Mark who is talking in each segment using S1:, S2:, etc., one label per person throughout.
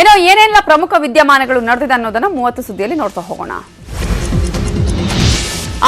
S1: ಏನೋ ಏನೆಲ್ಲ ಪ್ರಮುಖ ವಿದ್ಯಮಾನಗಳು ನಡೆದಿದೆ ಅನ್ನೋದನ್ನ ಮೂವತ್ತು ಸುದ್ದಿಯಲ್ಲಿ ನೋಡ್ತಾ ಹೋಗೋಣ.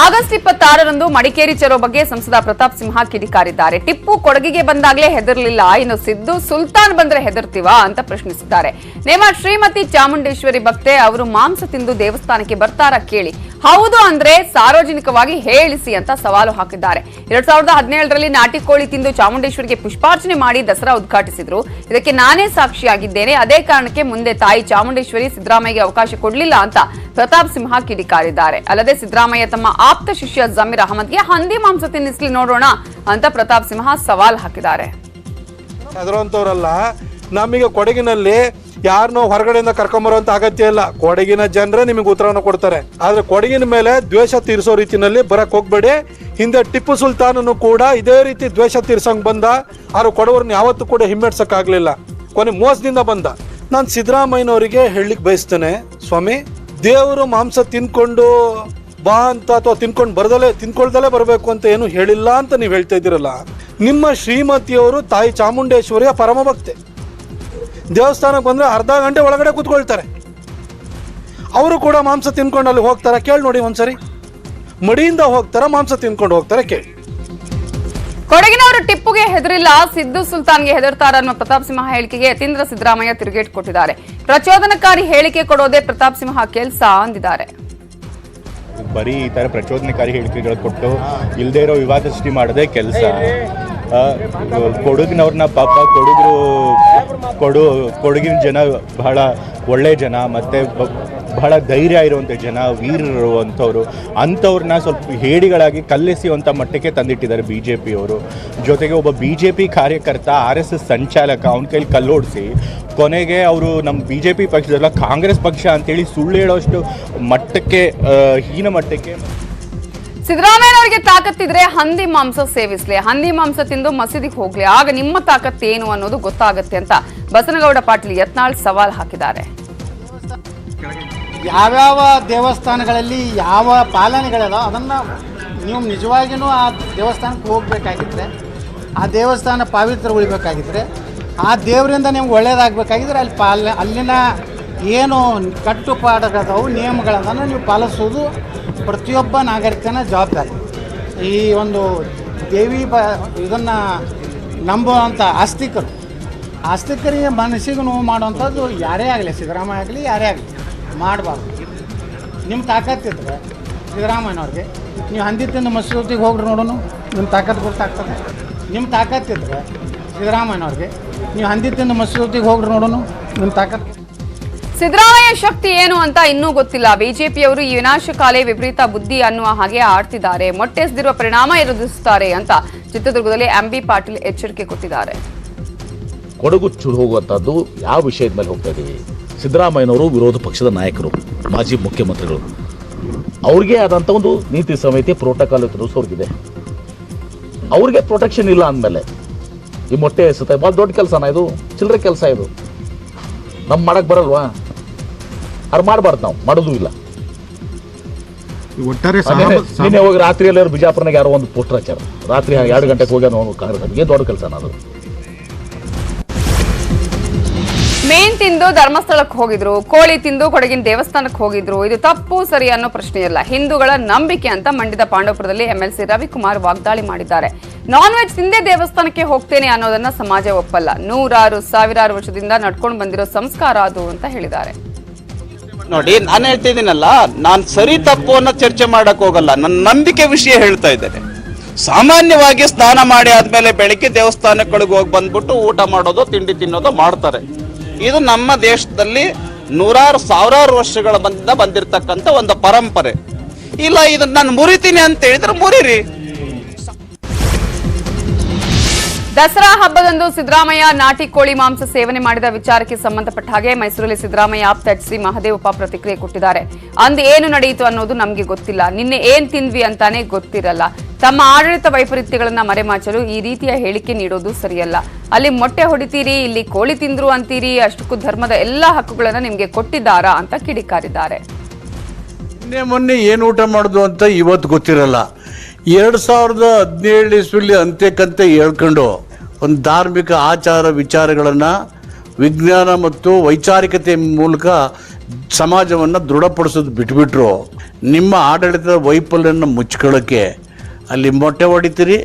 S1: ಆಗಸ್ಟ್ ಇಪ್ಪತ್ತಾರರಂದು ಮಡಿಕೇರಿ ಚೆರೋ ಬಗ್ಗೆ ಸಂಸದ ಪ್ರತಾಪ್ ಸಿಂಹ ಕಿಡಿಕಾರಿದ್ದಾರೆ. ಟಿಪ್ಪು ಕೊಡಗಿಗೆ ಬಂದಾಗಲೇ ಹೆದರ್ಲಿಲ್ಲ. ಇನ್ನು ಸಿದ್ದು ಸುಲ್ತಾನ್ ಬಂದ್ರೆ ಹೆದರ್ತೀವಾ ಅಂತ ಪ್ರಶ್ನಿಸಿದ್ದಾರೆ. ನೇಮ ಶ್ರೀಮತಿ ಚಾಮುಂಡೇಶ್ವರಿ ಭಕ್ತೆ ಅವರು ಮಾಂಸ ತಿಂದು ದೇವಸ್ಥಾನಕ್ಕೆ ಬರ್ತಾರ ಕೇಳಿ. ಹೌದು ಅಂದ್ರೆ ಸಾರ್ವಜನಿಕವಾಗಿ ಹೇಳಿಸಿ ಅಂತ ಸವಾಲು ಹಾಕಿದ್ದಾರೆ. ಎರಡ್ ಸಾವಿರದ ಹದಿನೇಳರಲ್ಲಿ ನಾಟಿ ಕೋಳಿ ತಿಂದು ಚಾಮುಂಡೇಶ್ವರಿಗೆ ಪುಷ್ಪಾರ್ಚನೆ ಮಾಡಿ ದಸರಾ ಉದ್ಘಾಟಿಸಿದ್ರು. ಇದಕ್ಕೆ ನಾನೇ ಸಾಕ್ಷಿಯಾಗಿದ್ದೇನೆ. ಅದೇ ಕಾರಣಕ್ಕೆ ಮುಂದೆ ತಾಯಿ ಚಾಮುಂಡೇಶ್ವರಿ ಸಿದ್ದರಾಮಯ್ಯಗೆ ಅವಕಾಶ ಕೊಡಲಿಲ್ಲ ಅಂತ ಪ್ರತಾಪ್ ಸಿಂಹ ಕಿಡಿಕಾರಿದ್ದಾರೆ. ಅಲ್ಲದೆ ಸಿದ್ದರಾಮಯ್ಯ ತಮ್ಮ ಆಪ್ತ ಶಿಷ್ಯ ಜಮೀರ್ ಅಹಮದ್ಗೆ ಹಂದಿ ಮಾಂಸ ತಿನ್ನಿಸ್ಲಿ ನೋಡೋಣ ಅಂತ ಪ್ರತಾಪ್ ಸಿಂಹ ಸವಾಲ್ ಹಾಕಿದ್ದಾರೆ.
S2: ನಮಗೆ ಕೊಡಗಿನಲ್ಲಿ ಯಾರನ್ನೋ ಹೊರಗಡೆಯಿಂದ ಕರ್ಕೊಂಬರುವಂತ ಅಗತ್ಯ ಇಲ್ಲ. ಕೊಡಗಿನ ಜನರೇ ನಿಮಗೆ ಉತ್ತರವನ್ನು ಕೊಡ್ತಾರೆ. ಆದ್ರೆ ಕೊಡಗಿನ ಮೇಲೆ ದ್ವೇಷ ತೀರಿಸೋ ರೀತಿನಲ್ಲಿ ಬರಕ್ ಹೋಗ್ಬೇಡಿ. ಹಿಂದೆ ಟಿಪ್ಪು ಸುಲ್ತಾನನು ಕೂಡ ಇದೇ ರೀತಿ ದ್ವೇಷ ತೀರ್ಸಂಗ್ ಬಂದ. ಆದ್ರೆ ಕೊಡವರನ್ನ ಯಾವತ್ತೂ ಕೂಡ ಹಿಮ್ಮೆಡ್ಸಕ್ಕಾಗ್ಲಿಲ್ಲ ಕೊನೆ ಮೋಸದಿಂದ ಬಂದ. ನಾನು ಸಿದ್ದರಾಮಯ್ಯನವರಿಗೆ ಹೇಳಲಿಕ್ಕೆ ಬಯಸ್ತೇನೆ, ಸ್ವಾಮಿ, ದೇವರು ಮಾಂಸ ತಿನ್ಕೊಂಡು ಬಾ ಅಂತ ಅಥವಾ ತಿನ್ಕೊಂಡು ಬರದಲ್ಲೇ ತಿನ್ಕೊಳ್ದಲೇ ಬರಬೇಕು ಅಂತ ಏನು ಹೇಳಿಲ್ಲ ಅಂತ ನೀವು ಹೇಳ್ತಾ ಇದ್ದೀರಲ್ಲ. ನಿಮ್ಮ ಶ್ರೀಮತಿಯವರು ತಾಯಿ ಚಾಮುಂಡೇಶ್ವರಿಯ ಪರಮ ಭಕ್ತೆ ದೇವಸ್ಥಾನಕ್ಕೆ ಬಂದರೆ ಅರ್ಧ ಗಂಟೆ ಒಳಗಡೆ ಕೂತ್ಕೊಳ್ತಾರೆ. ಅವರು ಕೂಡ ಮಾಂಸ ತಿನ್ಕೊಂಡು ಅಲ್ಲಿ ಹೋಗ್ತಾರೆ. ಕೇಳಿ ನೋಡಿ ಒಂದ್ಸರಿ. ಮಡಿಯಿಂದ ಹೋಗ್ತಾರೆ ಮಾಂಸ ತಿನ್ಕೊಂಡು ಹೋಗ್ತಾರೆ ಕೇಳಿ.
S1: ಕೊಡಗಿನವರು ಟಿಪ್ಪುಗೆ ಹೆದರಿಲ್ಲ ಸಿದ್ದು ಸುಲ್ತಾನ್ಗೆ ಹೆದರ್ತಾರ ಅನ್ನೋ ಪ್ರತಾಪ್ ಸಿಂಹ ಹೇಳಿಕೆಗೆ ಯತೀಂದ್ರ ಸಿದ್ದರಾಮಯ್ಯ ತಿರುಗೇಟ್ ಕೊಟ್ಟಿದ್ದಾರೆ. ಪ್ರಚೋದನಕಾರಿ ಹೇಳಿಕೆ ಕೊಡೋದೇ ಪ್ರತಾಪ್ ಸಿಂಹ ಕೆಲಸ ಅಂದಿದ್ದಾರೆ.
S3: ಬರೀ ಈ ತರ ಪ್ರಚೋದನಕಾರಿ ಹೇಳಿಕೆಗಳು ಕೊಟ್ಟು ಇಲ್ಲದೇ ಇರೋ ವಿವಾದ ಸೃಷ್ಟಿ ಮಾಡದೆ ಕೆಲಸ. ಕೊಡಗಿನವ್ರನ್ನ ಪಾಪ ಕೊಡಗರು ಕೊಡು, ಕೊಡಗಿನ ಜನ ಬಹಳ ಒಳ್ಳೆ ಜನ, ಮತ್ತು ಬಹಳ ಧೈರ್ಯ ಇರುವಂಥ ಜನ, ವೀರರು ಅಂಥವ್ರು ಅಂಥವ್ರನ್ನ ಸ್ವಲ್ಪ ಹೇಡಿಗಳಾಗಿ ಕಲ್ಲೆಸೆಯುವಂಥ ಮಟ್ಟಕ್ಕೆ ತಂದಿಟ್ಟಿದ್ದಾರೆ ಬಿ ಜೆ ಪಿಯವರು ಜೊತೆಗೆ ಒಬ್ಬ ಬಿ ಜೆ ಪಿ ಕಾರ್ಯಕರ್ತ, ಆರ್ ಎಸ್ ಎಸ್ ಸಂಚಾಲಕ, ಅವನ ಕೈಲಿ ಕಲ್ಲೋಡಿಸಿ ಕೊನೆಗೆ ಅವರು ನಮ್ಮ ಬಿ ಜೆ ಪಿ ಪಕ್ಷದಲ್ಲ ಕಾಂಗ್ರೆಸ್ ಪಕ್ಷ ಅಂತೇಳಿ ಸುಳ್ಳು ಹೇಳೋಷ್ಟು ಮಟ್ಟಕ್ಕೆ ಹೀನ ಮಟ್ಟಕ್ಕೆ
S1: ಸಿದ್ದರಾಮಯ್ಯನವರಿಗೆ ತಾಕತ್ತಿದ್ರೆ ಹಂದಿ ಮಾಂಸ ಸೇವಿಸ್ಲಿ, ಹಂದಿ ಮಾಂಸ ತಿಂದು ಮಸೀದಿಗೆ ಹೋಗ್ಲಿ. ಆಗ ನಿಮ್ಮ ತಾಕತ್ತೇನು ಅನ್ನೋದು ಗೊತ್ತಾಗುತ್ತೆ ಅಂತ ಬಸನಗೌಡ ಪಾಟೀಲ್ ಯತ್ನಾಳ್ ಸವಾಲ್ ಹಾಕಿದ್ದಾರೆ.
S4: ಯಾವ್ಯಾವ ದೇವಸ್ಥಾನಗಳಲ್ಲಿ ಯಾವ ಪಾಲನೆಗಳಿದಾವೆ ಅದನ್ನು ನೀವು ನಿಜವಾಗಿಯೂ ಆ ದೇವಸ್ಥಾನಕ್ಕೆ ಹೋಗಬೇಕಾಗಿದ್ರೆ, ಆ ದೇವಸ್ಥಾನ ಪಾವಿತ್ರ ಉಳಿಬೇಕಾಗಿದ್ರೆ, ಆ ದೇವರಿಂದ ನಿಮ್ಗೆ ಒಳ್ಳೇದಾಗಬೇಕಾಗಿದ್ರೆ ಅಲ್ಲಿ ಪಾಲ ಅಲ್ಲಿನ ಏನು ಕಟ್ಟುಪಾಡುಗಳದಾವು, ನಿಯಮಗಳನ್ನು ನೀವು ಪಾಲಿಸೋದು ಪ್ರತಿಯೊಬ್ಬ ನಾಗರಿಕನ ಜವಾಬ್ದಾರಿ. ಈ ಒಂದು ದೇವಿ ಬ ಇದನ್ನು ನಂಬುವಂಥ ಆಸ್ತಿಕರು, ಆಸ್ತಿಕರಿಗೆ ಮನಸ್ಸಿಗೆ ನೋವು ಮಾಡುವಂಥದ್ದು ಯಾರೇ ಆಗಲಿ, ಸಿದ್ದರಾಮಯ್ಯ ಆಗಲಿ, ಯಾರೇ ಆಗಲಿ, ಮಾಡಬಾರ್ದು. ನಿಮ್ಮ ತಾಕತ್ತಿದ್ರೆ ಸಿದ್ದರಾಮಯ್ಯನವ್ರಿಗೆ, ನೀವು ಹಂದಿ ತಿಂದು ಮಸೂತಿಗೆ ಹೋಗ್ರಿ ನೋಡೋನು ನಿಮ್ಮ ತಾಕತ್ತು ಗೊತ್ತಾಗ್ತದೆ. ನಿಮ್ಮ ತಾಕತ್ತಿದ್ರೆ ಸಿದ್ದರಾಮಯ್ಯನವ್ರಿಗೆ, ನೀವು ಹಂದಿ ತಿಂದು ಮಸೂತಿಗೆ ಹೋಗ್ರಿ ನೋಡೋನು ನಿಮ್ಮ ತಾಕತ್ತು
S1: ಸಿದ್ದರಾಮಯ್ಯ ಶಕ್ತಿ ಏನು ಅಂತ ಇನ್ನೂ ಗೊತ್ತಿಲ್ಲ. ಬಿಜೆಪಿಯವರು ಈ ವಿನಾಶಕಾಲೆ ವಿಪರೀತ ಬುದ್ಧಿ ಅನ್ನುವ ಹಾಗೆ ಆಡ್ತಿದ್ದಾರೆ. ಮೊಟ್ಟೆಸದಿರುವ ಪರಿಣಾಮ ಎದುರಿಸುತ್ತಾರೆ ಅಂತ ಚಿತ್ರದುರ್ಗದಲ್ಲಿ ಎಂಬಿ ಪಾಟೀಲ್ ಎಚ್ಚರಿಕೆ ಕೊಟ್ಟಿದ್ದಾರೆ.
S5: ಕೊಡಗು ಚುರು ಹೋಗುವಂಥದ್ದು ಯಾವ ವಿಷಯದ ಮೇಲೆ ಹೋಗ್ತಾ ಇದ್ದೀವಿ ಸಿದ್ದರಾಮಯ್ಯನವರು ವಿರೋಧ ಪಕ್ಷದ ನಾಯಕರು, ಮಾಜಿ ಮುಖ್ಯಮಂತ್ರಿಗಳು. ಅವ್ರಿಗೆ ಆದಂಥ ಒಂದು ನೀತಿ ಸಮಿತಿ ಪ್ರೋಟೋಕಾಲ್ ತಿಳಿಸೋರ್ಗಿದೆ ಅವ್ರಿಗೆ ಪ್ರೊಟೆಕ್ಷನ್ ಇಲ್ಲ ಅಂದಮೇಲೆ ಈ ಮೊಟ್ಟೆ ಎಸುತ್ತೆ ಭಾಳ ದೊಡ್ಡ ಕೆಲಸನ ಇದು? ಚಿಲ್ಲರೆ ಕೆಲಸ ಇದು. ನಮ್ಮ ಮಾಡಕ್ಕೆ ಬರಲ್ವಾ? ಅವ್ರು ಮಾಡಬಾರ್ದು ನಾವು ಮಾಡೋದು ಇಲ್ಲ.
S6: ಒಟ್ಟಾರೆ
S5: ನಿನ್ನೆ- ಹೋಗಿ ರಾತ್ರಿ ಎಲ್ಲರೂ ಬಿಜಾಪುರನಾಗ ಯಾರೋ ಒಂದು ಪೋಸ್ಟರ್ ಹಚ್ಚಾರ ರಾತ್ರಿ ಎರಡು ಗಂಟೆಗೆ ಹೋಗಿ ನಾವು ಏನು ದೊಡ್ಡ ಕೆಲಸ ನಾನು
S1: ಮೇನ್ ತಿಂದು ಧರ್ಮಸ್ಥಳಕ್ಕೆ ಹೋಗಿದ್ರು ಕೋಳಿ ತಿಂದು ಕೊಡಗಿನ ದೇವಸ್ಥಾನಕ್ಕೆ ಹೋಗಿದ್ರು. ಇದು ತಪ್ಪು ಸರಿ ಅನ್ನೋ ಪ್ರಶ್ನೆಯಲ್ಲ ಹಿಂದೂಗಳ ನಂಬಿಕೆ ಅಂತ ಮಂಡ್ಯದ ಪಾಂಡವಪುರದಲ್ಲಿ ಎಂಎಲ್ಸಿ ರವಿಕುಮಾರ್ ವಾಗ್ದಾಳಿ ಮಾಡಿದ್ದಾರೆ. ನಾನ್ ವೆಜ್ ತಿಂದೇ ದೇವಸ್ಥಾನಕ್ಕೆ ಹೋಗ್ತೇನೆ ಅನ್ನೋದನ್ನ ಸಮಾಜ ಒಪ್ಪಲ್ಲ. ನೂರಾರು ಸಾವಿರಾರು ವರ್ಷದಿಂದ ನಡ್ಕೊಂಡು ಬಂದಿರೋ ಸಂಸ್ಕಾರ ಅದು ಅಂತ ಹೇಳಿದ್ದಾರೆ.
S7: ನೋಡಿ, ನಾನು ಹೇಳ್ತಿದ್ದೀನಲ್ಲ, ನಾನು ಸರಿ ತಪ್ಪು ಅನ್ನೋ ಚರ್ಚೆ ಮಾಡಕ್ ಹೋಗಲ್ಲ. ನನ್ನ ನಂಬಿಕೆ ವಿಷಯ ಹೇಳ್ತಾ ಇದ್ದೇನೆ. ಸಾಮಾನ್ಯವಾಗಿ ಸ್ನಾನ ಮಾಡಿ ಆದ್ಮೇಲೆ ಬೆಳಿಗ್ಗೆ ದೇವಸ್ಥಾನಗಳಿಗೆ ಹೋಗಿ ಬಂದ್ಬಿಟ್ಟು ಊಟ ಮಾಡೋದು, ತಿಂಡಿ ತಿನ್ನೋದು ಮಾಡ್ತಾರೆ. ಇದು ನಮ್ಮ ದೇಶದಲ್ಲಿ ನೂರಾರು, ಸಾವಿರಾರು ವರ್ಷಗಳ ಬಂದಿಂದ ಬಂದಿರತಕ್ಕಂತ ಒಂದು ಪರಂಪರೆ. ಇಲ್ಲ, ಇದನ್ನ ನಾನು ಮುರಿತೀನಿ ಅಂತ ಹೇಳಿದ್ರೆ ಮುರಿರಿ.
S1: ದಸರಾ ಹಬ್ಬದಂದು ಸಿದ್ದರಾಮಯ್ಯ ನಾಟಿ ಕೋಳಿ ಮಾಂಸ ಸೇವನೆ ಮಾಡಿದ ವಿಚಾರಕ್ಕೆ ಸಂಬಂಧಪಟ್ಟ ಹಾಗೆ ಮೈಸೂರಲ್ಲಿ ಸಿದ್ದರಾಮಯ್ಯ ಆಪ್ತ ಎಚ್ ಸಿ ಮಹದೇವಪ್ಪ ಪ್ರತಿಕ್ರಿಯೆ ಕೊಟ್ಟಿದ್ದಾರೆ. ಅಂದು ಏನು ನಡೆಯಿತು ಅನ್ನೋದು ನಮಗೆ ಗೊತ್ತಿಲ್ಲ. ನಿನ್ನೆ ಏನ್ ತಿಂದ್ವಿ ಅಂತಾನೆ ಗೊತ್ತಿರಲ್ಲ. ತಮ್ಮ ಆಡಳಿತ ವೈಪರೀತ್ಯಗಳನ್ನ ಮರೆಮಾಚಲು ಈ ರೀತಿಯ ಹೇಳಿಕೆ ನೀಡೋದು ಸರಿಯಲ್ಲ. ಅಲ್ಲಿ ಮೊಟ್ಟೆ ಹೊಡಿತೀರಿ, ಇಲ್ಲಿ ಕೋಳಿ ತಿಂದ್ರು ಅಂತೀರಿ, ಅಷ್ಟಕ್ಕೂ ಧರ್ಮದ ಎಲ್ಲಾ ಹಕ್ಕುಗಳನ್ನ ನಿಮ್ಗೆ ಕೊಟ್ಟಿದ್ದಾರಾ ಅಂತ ಕಿಡಿಕಾರಿದ್ದಾರೆ.
S8: ನಿನ್ನೆ ಮೊನ್ನೆ ಏನು ಊಟ ಮಾಡುದು ಅಂತ ಇವತ್ತು ಗೊತ್ತಿರಲ್ಲ. ಎರಡು ಸಾವಿರದ ಹದಿನೇಳು ಇಸ್ವಿಲಿ ಅಂತ್ಯಕ್ಕಂತೆ ಹೇಳ್ಕೊಂಡು ಒಂದು ಧಾರ್ಮಿಕ ಆಚಾರ ವಿಚಾರಗಳನ್ನು ವಿಜ್ಞಾನ ಮತ್ತು ವೈಚಾರಿಕತೆ ಮೂಲಕ ಸಮಾಜವನ್ನು ದೃಢಪಡಿಸೋದು ಬಿಟ್ಬಿಟ್ರು. ನಿಮ್ಮ ಆಡಳಿತದ ವೈಫಲ್ಯನ ಮುಚ್ಕೊಳ್ಳೋಕ್ಕೆ ಅಲ್ಲಿ ಮೊಟ್ಟೆ ಹೊಡಿತೀರಿ,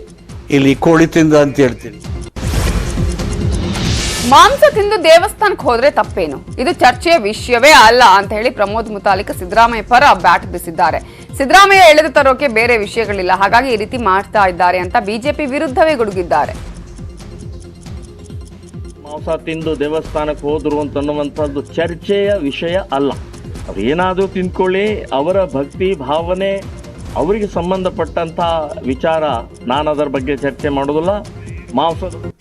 S8: ಇಲ್ಲಿ ಕೋಳಿ ತಿಂದ ಅಂತ ಹೇಳ್ತೀರಿ.
S1: ಮಾಂಸ ತಿಂದು ದೇವಸ್ಥಾನಕ್ಕೆ ಹೋದ್ರೆ ತಪ್ಪೇನು? ಇದು ಚರ್ಚೆಯ ವಿಷಯವೇ ಅಲ್ಲ ಅಂತ ಹೇಳಿ ಪ್ರಮೋದ್ ಮುತಾಲಿಕ್ ಸಿದ್ದರಾಮಯ್ಯ ಪರ ಬ್ಯಾಟ್ ಬಿಸಿದ್ದಾರೆ. ಸಿದ್ದರಾಮಯ್ಯ ಎಳೆದು ತರೋಕೆ ಬೇರೆ ವಿಷಯಗಳಿಲ್ಲ. ಹಾಗಾಗಿ ಈ ರೀತಿ ಮಾಡ್ತಾ ಇದ್ದಾರೆ ಅಂತ ಬಿಜೆಪಿ ವಿರುದ್ಧವೇ ಗುಡುಗಿದ್ದಾರೆ.
S6: ಮಾಂಸ ತಿಂದು ದೇವಸ್ಥಾನಕ್ಕೆ ಹೋದ್ರು ಅಂತನ್ನುವಂಥದ್ದು ಚರ್ಚೆಯ ವಿಷಯ ಅಲ್ಲ. ಅವ್ರು ಏನಾದರೂ ತಿಂದ್ಕೊಳ್ಳಿ, ಅವರ ಭಕ್ತಿ, ಭಾವನೆ, ಅವರಿಗೆ ಸಂಬಂಧಪಟ್ಟಂಥ ವಿಚಾರ ನಾನು ಅದರ ಬಗ್ಗೆ ಚರ್ಚೆ ಮಾಡೋದಿಲ್ಲ. ಮಾಂಸದ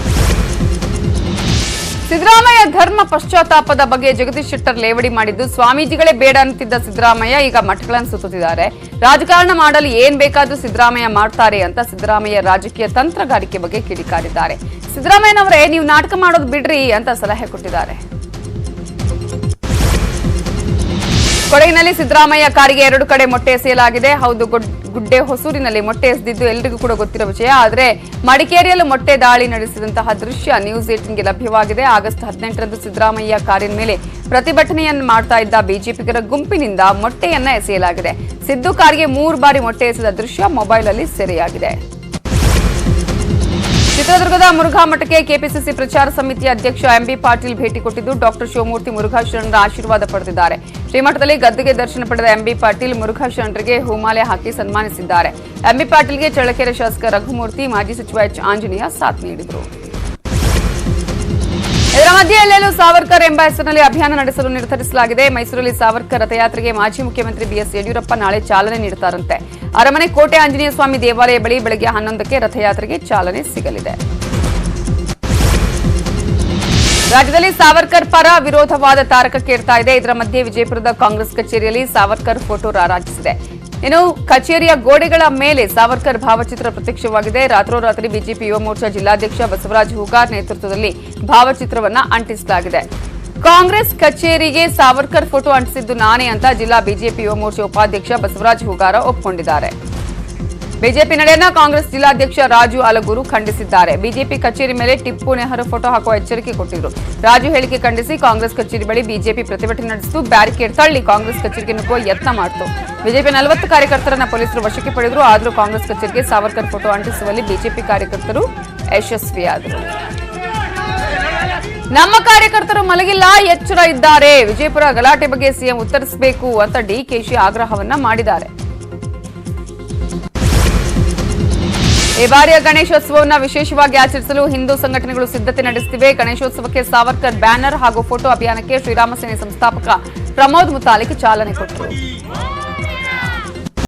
S1: ಸಿದ್ದರಾಮಯ್ಯ ಧರ್ಮ ಪಶ್ಚಾತ್ತಾಪದ ಬಗ್ಗೆ ಜಗದೀಶ್ ಶೆಟ್ಟರ್ ಲೇವಡಿ ಮಾಡಿದ್ದು ಸ್ವಾಮೀಜಿಗಳೇ ಬೇಡ ಅಂತಿದ್ದ ಸಿದ್ದರಾಮಯ್ಯ ಈಗ ಮಠಗಳನ್ನು ಸುತ್ತುತ್ತಿದ್ದಾರೆ. ರಾಜಕಾರಣ ಮಾಡಲು ಏನ್ ಬೇಕಾದ್ರೂ ಸಿದ್ದರಾಮಯ್ಯ ಮಾಡ್ತಾರೆ ಅಂತ ಸಿದ್ದರಾಮಯ್ಯ ರಾಜಕೀಯ ತಂತ್ರಗಾರಿಕೆ ಬಗ್ಗೆ ಕಿಡಿಕಾರಿದ್ದಾರೆ. ಸಿದ್ದರಾಮಯ್ಯನವರೇ, ನೀವು ನಾಟಕ ಮಾಡೋದು ಬಿಡ್ರಿ ಅಂತ ಸಲಹೆ ಕೊಟ್ಟಿದ್ದಾರೆ. ಕೊಡಗಿನಲ್ಲಿ ಸಿದ್ದರಾಮಯ್ಯ ಕಾರಿಗೆ ಎರಡು ಕಡೆ ಮೊಟ್ಟೆ ಎಸೆಯಲಾಗಿದೆ. ಹೌದು ಗುಡ್ಡೆ ಹೊಸೂರಿನಲ್ಲಿ ಮೊಟ್ಟೆ ಎಸೆದಿದ್ದು ಎಲ್ಲರಿಗೂ ಕೂಡ ಗೊತ್ತಿರೋ ವಿಷಯ. ಆದರೆ ಮಡಿಕೇರಿಯಲ್ಲೂ ಮೊಟ್ಟೆ ದಾಳಿ ನಡೆಸಿದಂತಹ ದೃಶ್ಯ ನ್ಯೂಸ್ ಏಟಿನ್ಗೆ ಲಭ್ಯವಾಗಿದೆ. ಆಗಸ್ಟ್ ಹದಿನೆಂಟರಂದು ಸಿದ್ದರಾಮಯ್ಯ ಕಾರಿನ ಮೇಲೆ ಪ್ರತಿಭಟನೆಯನ್ನು ಮಾಡ್ತಾ ಇದ್ದ ಬಿಜೆಪಿಗರ ಗುಂಪಿನಿಂದ ಮೊಟ್ಟೆಯನ್ನ ಎಸೆಯಲಾಗಿದೆ. ಸಿದ್ದು ಕಾರಿಗೆ ಮೂರು ಬಾರಿ ಮೊಟ್ಟೆ ಎಸೆದ ದೃಶ್ಯ ಮೊಬೈಲ್ ಅಲ್ಲಿ ಸೆರೆಯಾಗಿದೆ. ಚಿತ್ರದುರ್ಗದ ಮುರುಘಾ ಮಠಕ್ಕೆ ಕೆಪಿಸಿಸಿ ಪ್ರಚಾರ ಸಮಿತಿಯ ಅಧ್ಯಕ್ಷ ಎಂಬಿ ಪಾಟೀಲ್ ಭೇಟಿ ಕೊಟ್ಟಿದ್ದು ಡಾಕ್ಟರ್ ಶಿವಮೂರ್ತಿ ಮುರುಘಾ ಶರಣರ ಆಶೀರ್ವಾದ ಪಡೆದಿದ್ದಾರೆ. ಶ್ರೀಮಠದಲ್ಲಿ ಗದ್ದುಗೆ ದರ್ಶನ ಪಡೆದ ಎಂಬಿ ಪಾಟೀಲ್ ಮುರುಘಾ ಶರಣರಿಗೆ ಹೂಮಾಲೆ ಹಾಕಿ ಸನ್ಮಾನಿಸಿದ್ದಾರೆ. ಎಂಬಿ ಪಾಟೀಲ್ಗೆ ಚಳ್ಳಕೆರೆ ಶಾಸಕ ರಘುಮೂರ್ತಿ, ಮಾಜಿ ಸಚಿವ ಎಚ್ ಆಂಜನೇಯ ಸಾಥ್ ನೀಡಿದರು. ಇದರ ಮಧ್ಯೆ ಸಾವರ್ಕರ್ ಎಂಬ ಹೆಸರಿನಲ್ಲಿ ಅಭಿಯಾನ ನಡೆಸಲು ನಿರ್ಧರಿಸಲಾಗಿದೆ. ಮೈಸೂರಲ್ಲಿ ಸಾವರ್ಕರ್ ರಥಯಾತ್ರೆಗೆ ಮಾಜಿ ಮುಖ್ಯಮಂತ್ರಿ ಬಿಎಸ್ ಯಡಿಯೂರಪ್ಪ ನಾಳೆ ಚಾಲನೆ ನೀಡುತ್ತಾರಂತೆ. ಅರಮನೆ ಕೋಟೆ ಆಂಜನೇಯ ಸ್ವಾಮಿ ದೇವಾಲಯ ಬಳಿ ಬೆಳಗ್ಗೆ ಹನ್ನೊಂದಕ್ಕೆ ರಥಯಾತ್ರೆಗೆ ಚಾಲನೆ ಸಿಗಲಿದೆ. ರಾಜ್ಯದಲ್ಲಿ ಸಾವರ್ಕರ್ ಪರ ವಿರೋಧವಾದ ತಾರಕಕ್ಕೇರ್ತಾ ಇದೆ. ಇದರ ಮಧ್ಯೆ ವಿಜಯಪುರದ ಕಾಂಗ್ರೆಸ್ ಕಚೇರಿಯಲ್ಲಿ ಸಾವರ್ಕರ್ ಫೋಟೋ ರಾರಾಜಿಸಿದೆ. ಇನ್ನು ಕಚೇರಿಯ ಗೋಡೆಗಳ ಮೇಲೆ ಸಾವರ್ಕರ್ ಭಾವಚಿತ್ರ ಪ್ರತ್ಯಕ್ಷವಾಗಿದೆ. ರಾತ್ರೋರಾತ್ರಿ ಬಿಜೆಪಿ ಯುವ ಮೋರ್ಚಾ ಜಿಲ್ಲಾಧ್ಯಕ್ಷ ಬಸವರಾಜ್ ಹೂಗಾರ್ ನೇತೃತ್ವದಲ್ಲಿ ಭಾವಚಿತ್ರವನ್ನು ಅಂಟಿಸಲಾಗಿದೆ. ಕಾಂಗ್ರೆಸ್ ಕಚೇರಿಗೆ ಸಾವರ್ಕರ್ ಫೋಟೋ ಅಂಟಿಸಿದ್ದು ನಾನೇ ಅಂತ ಜಿಲ್ಲಾ ಬಿಜೆಪಿ ಯುವ ಮೋರ್ಚಾ ಉಪಾಧ್ಯಕ್ಷ ಬಸವರಾಜ್ ಹೂಗಾರ ಒಪ್ಪಿಕೊಂಡಿದ್ದಾರೆ ಬಿಜೆಪಿ ನಡೆಯನ್ನ ಕಾಂಗ್ರೆಸ್ ಜಿಲ್ಲಾಧ್ಯಕ್ಷ ರಾಜು ಅಲಗೂರು ಖಂಡಿಸಿದ್ದಾರೆ. ಬಿಜೆಪಿ ಕಚೇರಿ ಮೇಲೆ ಟಿಪ್ಪು ನೆಹರು ಫೋಟೋ ಹಾಕುವ ಎಚ್ಚರಿಕೆ ಕೊಟ್ಟಿದ್ರು. ರಾಜು ಹೇಳಿಕೆ ಖಂಡಿಸಿ ಕಾಂಗ್ರೆಸ್ ಕಚೇರಿ ಬಳಿ ಬಿಜೆಪಿ ಪ್ರತಿಭಟನೆ ನಡೆಸಿತು. ಬ್ಯಾರಿಕೇಡ್ ತಳ್ಳಿ ಕಾಂಗ್ರೆಸ್ ಕಚೇರಿಗೆ ನುಗ್ಗುವ ಯತ್ನ ಮಾಡಿತು. ಬಿಜೆಪಿ ನಲವತ್ತು ಕಾರ್ಯಕರ್ತರನ್ನ ಪೊಲೀಸರು ವಶಕ್ಕೆ ಪಡೆದರು. ಆದರೂ ಕಾಂಗ್ರೆಸ್ ಕಚೇರಿಗೆ ಸಾವರ್ಕರ್ ಫೋಟೋ ಅಂಟಿಸುವಲ್ಲಿ ಬಿಜೆಪಿ ಕಾರ್ಯಕರ್ತರು ಯಶಸ್ವಿಯಾದರು. ನಮ್ಮ ಕಾರ್ಯಕರ್ತರು ಮಲಗಿಲ್ಲ, ಎಚ್ಚರ ಇದ್ದಾರೆ. ವಿಜಯಪುರ ಗಲಾಟೆ ಬಗ್ಗೆ ಸಿಎಂ ಉತ್ತರಿಸಬೇಕು ಅಂತ ಡಿಕೆಶಿ ಆಗ್ರಹವನ್ನ ಮಾಡಿದ್ದಾರೆ. ಈ ಬಾರಿಯ ಗಣೇಶೋತ್ಸವವನ್ನು ವಿಶೇಷವಾಗಿ ಆಚರಿಸಲು ಹಿಂದೂ ಸಂಘಟನೆಗಳು ಸಿದ್ಧತೆ ನಡೆಸುತ್ತಿವೆ. ಗಣೇಶೋತ್ಸವಕ್ಕೆ ಸಾವರ್ಕರ್ ಬ್ಯಾನರ್ ಹಾಗೂ ಫೋಟೋ ಅಭಿಯಾನಕ್ಕೆ ಶ್ರೀರಾಮ ಸೇನೆ ಸಂಸ್ಥಾಪಕ ಪ್ರಮೋದ್ ಮುತಾಲಿಕ್ ಚಾಲನೆ ಕೊಟ್ಟರು.